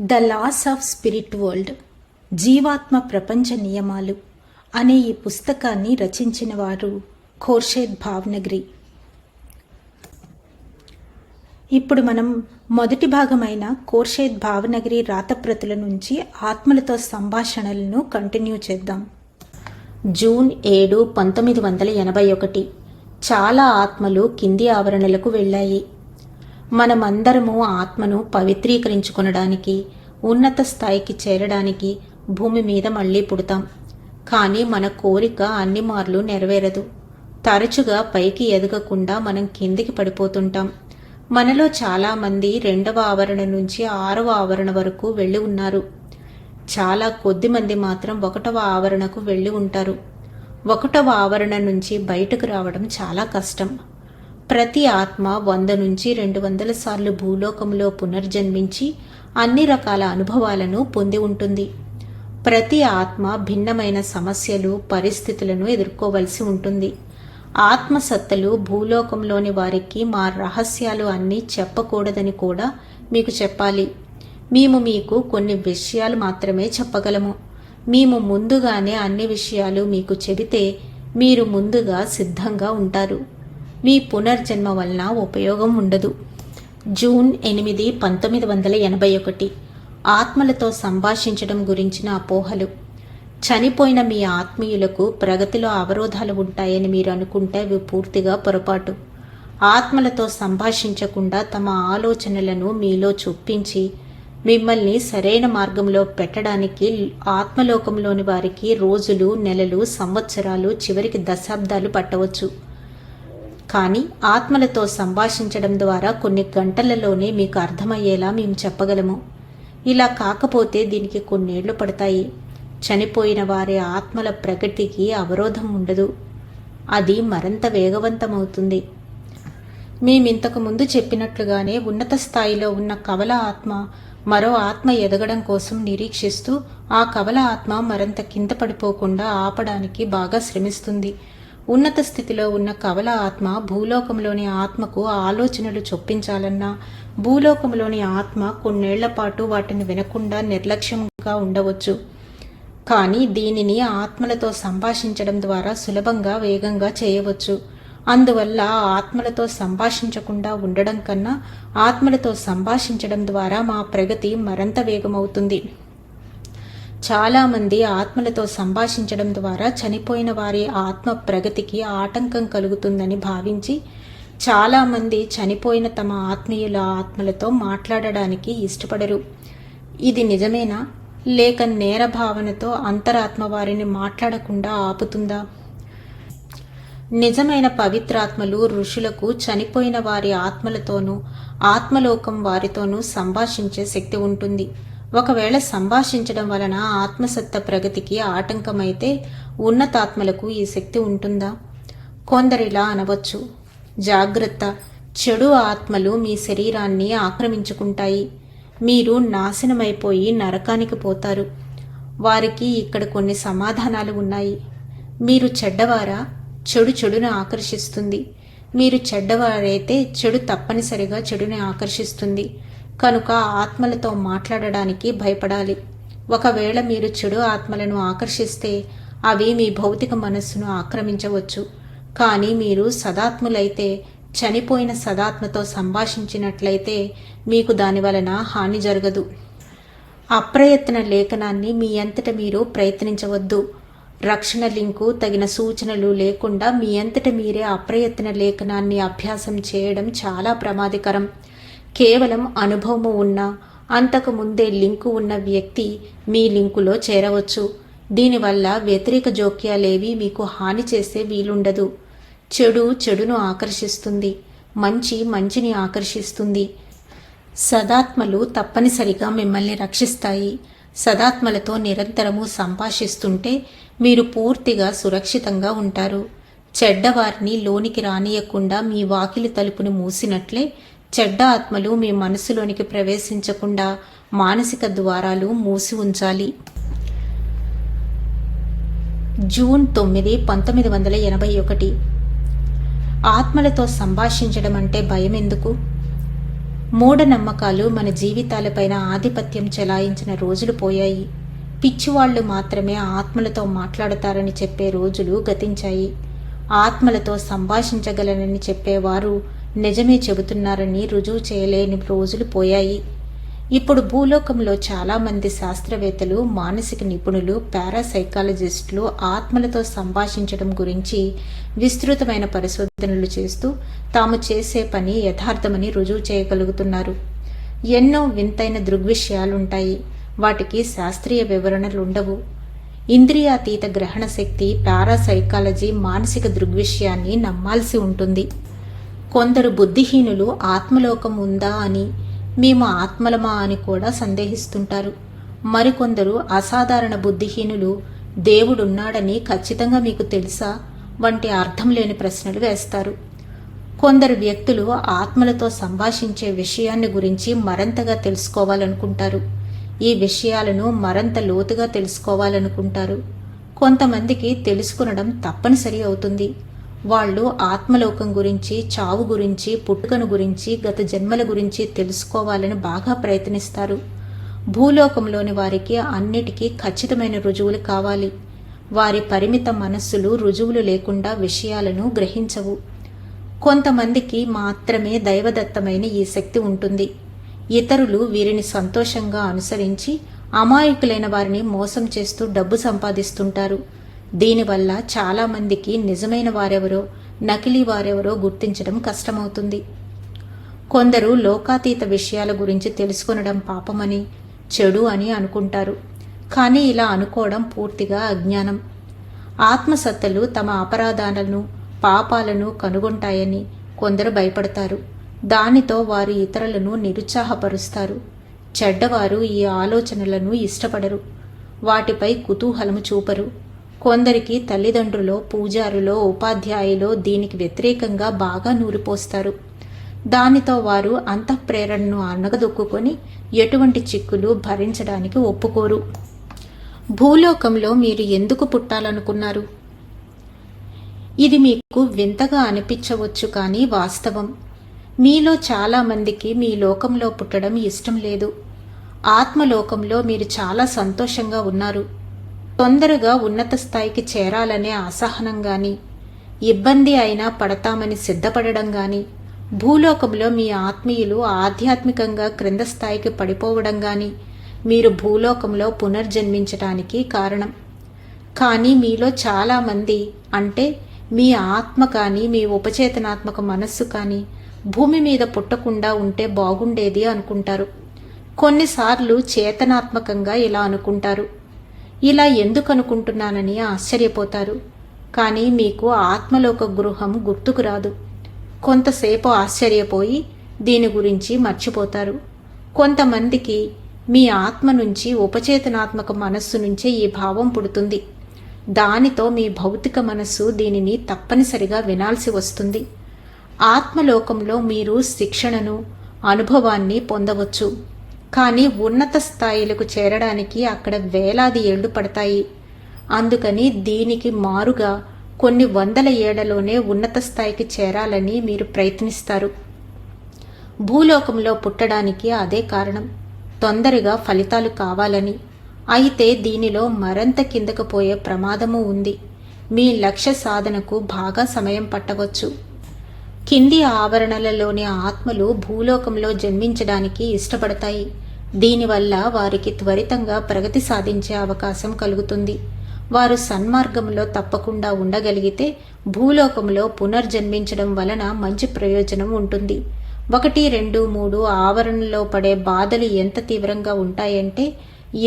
The laws of spirit world జీవాత్మ ప్రపంచ నియమాలు అనే ఈ పుస్తకాన్ని రచించిన వారు ఖోర్షేద్ భావనగిరి. ఇప్పుడు మనం మొదటి భాగమైన కోర్షేద్ భావనగిరి రాతప్రతుల నుంచి ఆత్మలతో సంభాషణలను కంటిన్యూ చేద్దాం. జూన్ ఏడు పంతొమ్మిది వందల ఎనభై ఒకటి. చాలా ఆత్మలు కింది ఆవరణలకు వెళ్ళాయి. మనమందరము ఆత్మను పవిత్రీకరించుకొనడానికి ఉన్నత స్థాయికి చేరడానికి భూమి మీద మళ్ళీ పుడతాం. కానీ మన కోరిక అన్ని మార్లు నెరవేరదు. తరచుగా పైకి ఎదగకుండా మనం కిందికి పడిపోతుంటాం. మనలో చాలామంది రెండవ ఆవరణ నుంచి ఆరవ ఆవరణ వరకు వెళ్ళి ఉన్నారు. చాలా కొద్ది మంది మాత్రం ఒకటవ ఆవరణకు వెళ్ళి ఉంటారు. ఒకటవ ఆవరణ నుంచి బయటకు రావడం చాలా కష్టం. ప్రతి ఆత్మ వంద నుంచి రెండు వందల సార్లు భూలోకంలో పునర్జన్మించి అన్ని రకాల అనుభవాలను పొంది ఉంటుంది. ప్రతి ఆత్మ భిన్నమైన సమస్యలు పరిస్థితులను ఎదుర్కోవలసి ఉంటుంది. ఆత్మసత్తలు భూలోకంలోని వారికి మా రహస్యాలు అన్నీ చెప్పకూడదని కూడా మీకు చెప్పాలి. మేము మీకు కొన్ని విషయాలు మాత్రమే చెప్పగలము. మేము ముందుగానే అన్ని విషయాలు మీకు చెబితే మీరు ముందుగా సిద్ధంగా ఉంటారు. మీ పునర్జన్మ వలన ఉపయోగం ఉండదు. జూన్ ఎనిమిది పంతొమ్మిది వందల ఎనభై ఒకటి. ఆత్మలతో సంభాషించడం గురించిన అపోహలు. చనిపోయిన మీ ఆత్మీయులకు ప్రగతిలో అవరోధాలు ఉంటాయని మీరు అనుకుంటే అవి పూర్తిగా పొరపాటు. ఆత్మలతో సంభాషించకుండా తమ ఆలోచనలను మీలో చూపించి మిమ్మల్ని సరైన మార్గంలో పెట్టడానికి ఆత్మలోకంలోని వారికి రోజులు నెలలు సంవత్సరాలు చివరికి దశాబ్దాలు పట్టవచ్చు. కానీ ఆత్మలతో సంభాషించడం ద్వారా కొన్ని గంటలలోనే మీకు అర్థమయ్యేలా మేము చెప్పగలము. ఇలా కాకపోతే దీనికి కొన్నేళ్ళు పడతాయి. చనిపోయిన వారి ఆత్మల ప్రగతికి అవరోధం ఉండదు. అది మరింత వేగవంతమవుతుంది. మేమింతకు ముందు చెప్పినట్లుగానే ఉన్నత స్థాయిలో ఉన్న కవల ఆత్మ మరో ఆత్మ ఎదగడం కోసం నిరీక్షిస్తూ ఆ కవల ఆత్మ మరింత కింద పడిపోకుండా ఆపడానికి బాగా శ్రమిస్తుంది. ఉన్నత స్థితిలో ఉన్న కవల ఆత్మ భూలోకంలోని ఆత్మకు ఆలోచనలు చొప్పించాలన్నా భూలోకంలోని ఆత్మ కొన్నేళ్ళ పాటు వాటిని వినకుండా నిర్లక్ష్యంగా ఉండవచ్చు. కానీ దీనిని ఆత్మలతో సంభాషించడం ద్వారా సులభంగా వేగంగా చేయవచ్చు. అందువల్ల ఆత్మలతో సంభాషించకుండా ఉండడం కన్నా ఆత్మలతో సంభాషించడం ద్వారా మా ప్రగతి మరింత వేగమవుతుంది. చాలామంది ఆత్మలతో సంభాషించడం ద్వారా చనిపోయిన వారి ఆత్మ ప్రగతికి ఆటంకం కలుగుతుందని భావించి చాలామంది చనిపోయిన తమ ఆత్మీయుల ఆత్మలతో మాట్లాడడానికి ఇష్టపడరు. ఇది నిజమేనా? లేక నేర భావనతో అంతరాత్మ వారిని మాట్లాడకుండా ఆపుతుందా? నిజమైన పవిత్రాత్మలు ఋషులకు చనిపోయిన వారి ఆత్మలతోనూ ఆత్మలోకం వారితోనూ సంభాషించే శక్తి ఉంటుంది. ఒకవేళ సంభాషించడం వలన ఆత్మసత్త ప్రగతికి ఆటంకమైతే ఉన్నతాత్మలకు ఈ శక్తి ఉంటుందా? కొందరిలా అనవచ్చు. జాగ్రత్త. చెడు ఆత్మలు మీ శరీరాన్ని ఆక్రమించుకుంటాయి. మీరు నాశనమైపోయి నరకానికి పోతారు. వారికి ఇక్కడ కొన్ని సమాధానాలు ఉన్నాయి. మీరు చెడ్డవారా? చెడు చెడును ఆకర్షిస్తుంది. మీరు చెడ్డవారైతే చెడు తప్పనిసరిగా చెడుని ఆకర్షిస్తుంది. కనుక ఆత్మలతో మాట్లాడడానికి భయపడాలి. ఒకవేళ మీరు చెడు ఆత్మలను ఆకర్షిస్తే అవి మీ భౌతిక మనస్సును ఆక్రమించవచ్చు. కానీ మీరు సదాత్ములైతే చనిపోయిన సదాత్మతో సంభాషించినట్లయితే మీకు దాని వలన హాని జరగదు. అప్రయత్న లేఖనాన్ని మీ అంతట మీరు ప్రయత్నించవద్దు. రక్షణ లింకు తగిన సూచనలు లేకుండా మీ అంతట మీరే అప్రయత్న లేఖనాన్ని అభ్యాసం చేయడం చాలా ప్రమాదకరం. కేవలం అనుభవము ఉన్న అంతకు ముందే లింకు ఉన్న వ్యక్తి మీ లింకులో చేరవచ్చు. దీనివల్ల వ్యతిరేక జోక్యాలేవి మీకు హాని చేసే వీలుండదు. చెడు చెడును ఆకర్షిస్తుంది. మంచి మంచిని ఆకర్షిస్తుంది. సదాత్మలు తప్పనిసరిగా మిమ్మల్ని రక్షిస్తాయి. సదాత్మలతో నిరంతరము సంభాషిస్తుంటే మీరు పూర్తిగా సురక్షితంగా ఉంటారు. చెడ్డవారిని లోనికి రానియకుండా మీ వాకిలి తలుపును మూసినట్లే చెడ్డ ఆత్మలు మీ మనసులోనికి ప్రవేశించకుండా మానసిక ద్వారాలు మూసి ఉంచాలి. జూన్ తొమ్మిది పంతొమ్మిది వందల ఎనభై ఒకటి. ఆత్మలతో సంభాషించడం అంటే భయం ఎందుకు? మూఢనమ్మకాలు మన జీవితాలపైన ఆధిపత్యం చెలాయించిన రోజులు పోయాయి. పిచ్చివాళ్ళు మాత్రమే ఆత్మలతో మాట్లాడతారని చెప్పే రోజులు గతించాయి. ఆత్మలతో సంభాషించగలనని చెప్పేవారు నిజమే చెబుతున్నారని రుజువు చేయలేని రోజులు పోయాయి. ఇప్పుడు భూలోకంలో చాలామంది శాస్త్రవేత్తలు మానసిక నిపుణులు పారాసైకాలజిస్టులు ఆత్మలతో సంభాషించడం గురించి విస్తృతమైన పరిశోధనలు చేస్తూ తాము చేసే పని యథార్థమని రుజువు చేయగలుగుతున్నారు. ఎన్నో వింతైన దృగ్విషయాలుంటాయి. వాటికి శాస్త్రీయ వివరణలుండవు. ఇంద్రియాతీత గ్రహణ శక్తి పారాసైకాలజీ మానసిక దృగ్విషయాన్ని నమ్మాల్సి ఉంటుంది. కొందరు బుద్ధిహీనులు ఆత్మలోకం ఉందా అని మేము ఆత్మలమా అని కూడా సందేహిస్తుంటారు. మరికొందరు అసాధారణ బుద్ధిహీనులు దేవుడున్నాడని ఖచ్చితంగా మీకు తెలుసా? వంటి అర్థం లేని ప్రశ్నలు వేస్తారు. కొందరు వ్యక్తులు ఆత్మలతో సంభాషించే విషయాన్ని గురించి మరింతగా తెలుసుకోవాలనుకుంటారు. ఈ విషయాలను మరింత లోతుగా తెలుసుకోవాలనుకుంటారు. కొంతమందికి తెలుసుకునడం తప్పనిసరి అవుతుంది. వాళ్ళు ఆత్మలోకం గురించి చావు గురించి పుట్టుకను గురించి గత జన్మల గురించి తెలుసుకోవాలని బాగా ప్రయత్నిస్తారు. భూలోకంలోని వారికి అన్నిటికీ ఖచ్చితమైన రుజువులు కావాలి. వారి పరిమిత మనస్సులు రుజువులు లేకుండా విషయాలను గ్రహించవు. కొంతమందికి మాత్రమే దైవదత్తమైన ఈ శక్తి ఉంటుంది. ఇతరులు వీరిని సంతోషంగా అనుసరించి అమాయకులైన వారిని మోసం చేస్తూ డబ్బు సంపాదిస్తుంటారు. దీనివల్ల చాలామందికి నిజమైన వారెవరో నకిలీ వారెవరో గుర్తించడం కష్టమవుతుంది. కొందరు లోకాతీత విషయాల గురించి తెలుసుకొనడం పాపమని చెడు అని అనుకుంటారు. కానీ ఇలా అనుకోవడం పూర్తిగా అజ్ఞానం. ఆత్మసత్తలు తమ అపరాధాలను పాపాలను కనుగొంటాయని కొందరు భయపడతారు. దానితో వారు ఇతరులను నిరుత్సాహపరుస్తారు. చెడ్డవారు ఈ ఆలోచనలను ఇష్టపడరు. వాటిపై కుతూహలము చూపరు. కొందరికి తల్లిదండ్రులో పూజారులో ఉపాధ్యాయులో దీనికి వ్యతిరేకంగా బాగా నూరిపోస్తారు దానితో వారు అంతఃప్రేరణను అనగదొక్కుని ఎటువంటి చిక్కులు భరించడానికి ఒప్పుకోరు. భూలోకంలో మీరు ఎందుకు పుట్టాలనుకున్నారు? ఇది మీకు వింతగా అనిపించవచ్చు కానీ వాస్తవం. మీలో చాలామందికి మీ లోకంలో పుట్టడం ఇష్టం లేదు. ఆత్మలోకంలో మీరు చాలా సంతోషంగా ఉన్నారు. తొందరగా ఉన్నత స్థాయికి చేరాలనే అసహనం గాని ఇబ్బంది అయినా పడతామని సిద్ధపడడం గాని భూలోకంలో మీ ఆత్మీయులు ఆధ్యాత్మికంగా క్రింద స్థాయికి పడిపోవడం గాని మీరు భూలోకంలో పునర్జన్మించటానికి కారణం. కానీ మీలో చాలామంది అంటే మీ ఆత్మ కానీ మీ ఉపచేతనాత్మక మనస్సు కానీ భూమి మీద పుట్టకుండా ఉంటే బాగుండేది అనుకుంటారు. కొన్నిసార్లు చేతనాత్మకంగా ఇలా అనుకుంటారు. ఇలా ఎందుకు అనుకుంటున్నానని ఆశ్చర్యపోతారు. కానీ మీకు ఆత్మలోక గృహం గుర్తుకు రాదు. కొంతసేపు ఆశ్చర్యపోయి దీని గురించి మర్చిపోతారు. కొంతమందికి మీ ఆత్మ నుంచి ఉపచేతనాత్మక మనస్సు నుంచే ఈ భావం పుడుతుంది. దానితో మీ భౌతిక మనస్సు దీనిని తప్పనిసరిగా వినాల్సి వస్తుంది. ఆత్మలోకంలో మీరు శిక్షణను అనుభవాన్ని పొందవచ్చు. కానీ ఉన్నత స్థాయిలకు చేరడానికి అక్కడ వేలాది ఏళ్ళు పడతాయి. అందుకని దీనికి మారుగా కొన్ని వందల ఏళ్ళలోనే ఉన్నత స్థాయికి చేరాలని మీరు ప్రయత్నిస్తారు. భూలోకంలో పుట్టడానికి అదే కారణం. తొందరగా ఫలితాలు కావాలని. అయితే దీనిలో మరంత కిందకు పోయే ప్రమాదము ఉంది. మీ లక్ష్య సాధనకు బాగా సమయం పట్టవచ్చు. కింది ఆవరణలలోని ఆత్మలు భూలోకంలో జన్మించడానికి ఇష్టపడతాయి. దీనివల్ల వారికి త్వరితంగా ప్రగతి సాధించే అవకాశం కలుగుతుంది. వారు సన్మార్గంలో తప్పకుండా ఉండగలిగితే భూలోకంలో పునర్జన్మించడం వలన మంచి ప్రయోజనం ఉంటుంది. ఒకటి రెండు మూడు ఆవరణలో పడే బాధలు ఎంత తీవ్రంగా ఉంటాయంటే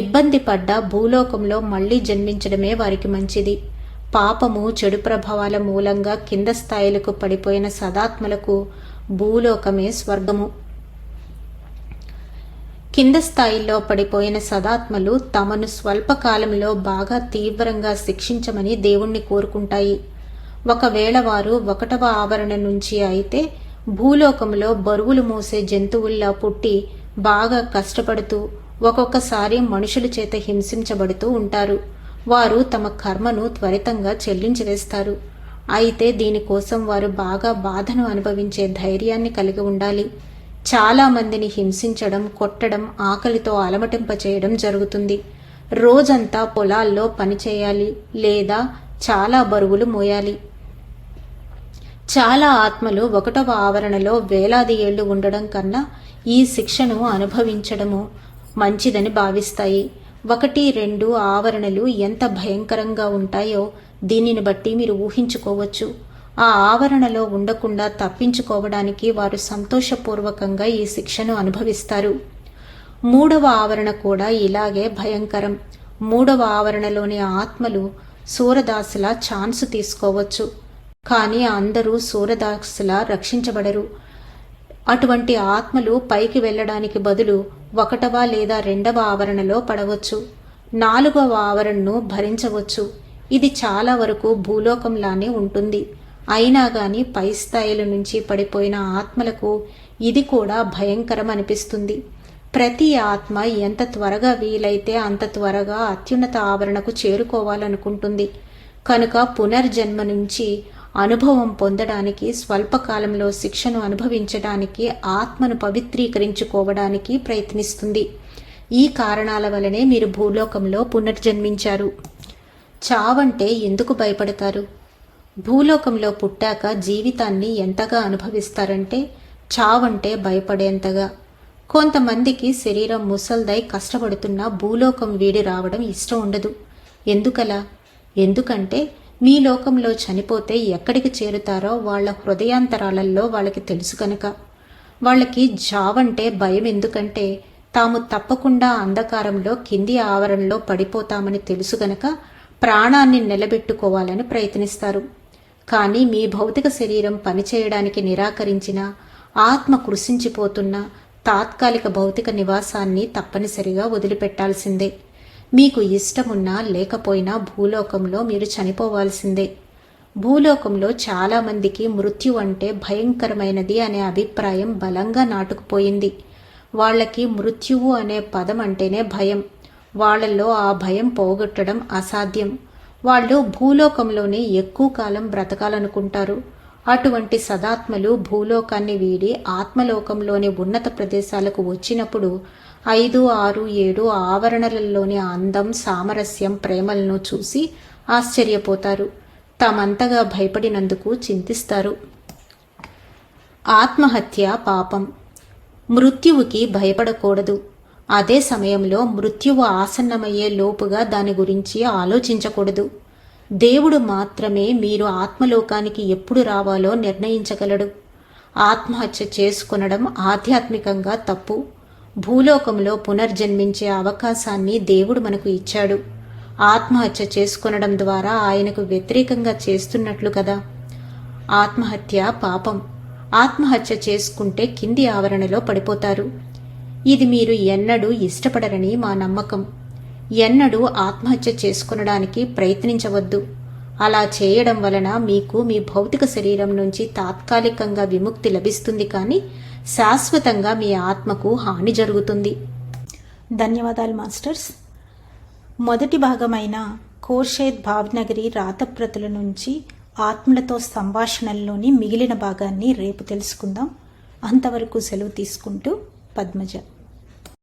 ఇబ్బంది పడ్డ భూలోకంలో మళ్ళీ జన్మించడమే వారికి మంచిది. పాపము చెడు ప్రభావాల మూలంగా కింద స్థాయిలకు పడిపోయిన సదాత్మలకు భూలోకమే స్వర్గము. కింద స్థాయిల్లో పడిపోయిన సదాత్మలు తమను స్వల్పకాలంలో బాగా తీవ్రంగా శిక్షించమని దేవుణ్ణి కోరుకుంటాయి. ఒకవేళ వారు ఒకటవ ఆవరణ నుంచి అయితే భూలోకంలో బరువులు మోసే జంతువుల్లా పుట్టి బాగా కష్టపడుతూ ఒక్కొక్కసారి మనుషుల చేత హింసించబడుతూ ఉంటారు. వారు తమ కర్మను త్వరితంగా చెల్లించివేస్తారు అయితే దీనికోసం వారు బాగా బాధను అనుభవించే ధైర్యాన్ని కలిగి ఉండాలి. చాలా మందిని హింసించడం కొట్టడం ఆకలితో అలమటింపచేయడం జరుగుతుంది. రోజంతా పొలాల్లో పనిచేయాలి లేదా చాలా బరువులు మోయాలి. చాలా ఆత్మలు ఒకటవ ఆవరణలో వేలాది ఏళ్ళు ఉండడం కన్నా ఈ శిక్షను అనుభవించడము మంచిదని భావిస్తాయి. ఒకటి రెండు ఆవరణలు ఎంత భయంకరంగా ఉంటాయో దీనిని బట్టి మీరు ఊహించుకోవచ్చు. ఆ ఆవరణలో ఉండకుండా తప్పించుకోవడానికి వారు సంతోషపూర్వకంగా ఈ శిక్షను అనుభవిస్తారు. మూడవ ఆవరణ కూడా ఇలాగే భయంకరం. మూడవ ఆవరణలోని ఆత్మలు సూరదాసులా ఛాన్స్ తీసుకోవచ్చు. కానీ అందరూ సూరదాసులా రక్షించబడరు. అటువంటి ఆత్మలు పైకి వెళ్ళడానికి బదులు ఒకటవ లేదా రెండవ ఆవరణలో పడవచ్చు. నాలుగవ ఆవరణను భరించవచ్చు. ఇది చాలా వరకు భూలోకంలానే ఉంటుంది. అయినా గాని పై స్థాయిల నుంచి పడిపోయిన ఆత్మలకు ఇది కూడా భయంకరం అనిపిస్తుంది. ప్రతి ఆత్మ ఎంత త్వరగా వీలైతే అంత త్వరగా అత్యున్నత ఆవరణకు చేరుకోవాలనుకుంటుంది. కనుక పునర్జన్మ నుంచి అనుభవం పొందడానికి స్వల్పకాలంలో శిక్షను అనుభవించడానికి ఆత్మను పవిత్రీకరించుకోవడానికి ప్రయత్నిస్తుంది. ఈ కారణాల వలనే మీరు భూలోకంలో పునర్జన్మించారు. చావంటే ఎందుకు భయపడతారు? భూలోకంలో పుట్టాక జీవితాన్ని ఎంతగా అనుభవిస్తారంటే చావంటే భయపడేంతగా. కొంతమందికి శరీరం ముసల్దై కష్టపడుతున్నా భూలోకం వీడి రావడం ఇష్టం ఉండదు. ఎందుకలా? ఎందుకంటే మీ లోకంలో చనిపోతే ఎక్కడికి చేరుతారో వాళ్ళ హృదయాంతరాలలో వాళ్ళకి తెలుసు కనుక వాళ్ళకి జావంటే భయం ఎందుకంటే తాము తప్పకుండా అంధకారంలో కింది ఆవరణలో పడిపోతామని తెలుసు గనక ప్రాణాన్ని నిలబెట్టుకోవాలని ప్రయత్నిస్తారు. కానీ మీ భౌతిక శరీరం పనిచేయడానికి నిరాకరించిన ఆత్మ కృషించిపోతున్న తాత్కాలిక భౌతిక నివాసాన్ని తప్పనిసరిగా వదిలిపెట్టాల్సిందే. మీకు ఇష్టమున్నా లేకపోయినా భూలోకంలో మీరు చనిపోవాల్సిందే. భూలోకంలో చాలామందికి మృత్యు అంటే భయంకరమైనది అనే అభిప్రాయం బలంగా నాటుకుపోయింది. వాళ్ళకి మృత్యువు అనే పదం అంటేనే భయం. వాళ్ళల్లో ఆ భయం పోగొట్టడం అసాధ్యం. వాళ్ళు భూలోకంలోనే ఎక్కువ కాలం బ్రతకాలనుకుంటారు. అటువంటి సదాత్మలు భూలోకాన్ని వీడి ఆత్మలోకంలోని ఉన్నత ప్రదేశాలకు వచ్చినప్పుడు ఐదు ఆరు ఏడు ఆవరణలలోని అందం సామరస్యం ప్రేమలను చూసి ఆశ్చర్యపోతారు. తామంతగా భయపడినందుకు చింతిస్తారు. ఆత్మహత్య పాపం. మృత్యువుకి భయపడకూడదు. అదే సమయంలో మృత్యువు ఆసన్నమయ్యే లోపుగా దాని గురించి ఆలోచించకూడదు. దేవుడు మాత్రమే మీరు ఆత్మలోకానికి ఎప్పుడు రావాలో నిర్ణయించగలడు. ఆత్మహత్య చేసుకునడం ఆధ్యాత్మికంగా తప్పు. భూలోకంలో పునర్జన్మించే అవకాశాన్ని దేవుడు మనకు ఇచ్చాడు. ఆత్మహత్య చేసుకొనడం ద్వారా ఆయనకు వ్యతిరేకంగా చేస్తున్నట్లు కదా. ఆత్మహత్య పాపం. ఆత్మహత్య చేసుకుంటే కింది ఆవరణలో పడిపోతారు. ఇది మీరు ఎన్నడూ ఇష్టపడరని మా నమ్మకం. ఎన్నడూ ఆత్మహత్య చేసుకొనడానికి ప్రయత్నించవద్దు. అలా చేయడం వలన మీకు మీ భౌతిక శరీరం నుంచి తాత్కాలికంగా విముక్తి లభిస్తుంది కానీ శాశ్వతంగా మీ ఆత్మకు హాని జరుగుతుంది. ధన్యవాదాలు మాస్టర్స్. మొదటి భాగమైన కోర్షేద్ భావనగరి రాతప్రతుల నుంచి ఆత్మలతో సంభాషణల్లోని మిగిలిన భాగాన్ని రేపు తెలుసుకుందాం. అంతవరకు సెలవు తీసుకుంటూ పద్మజ.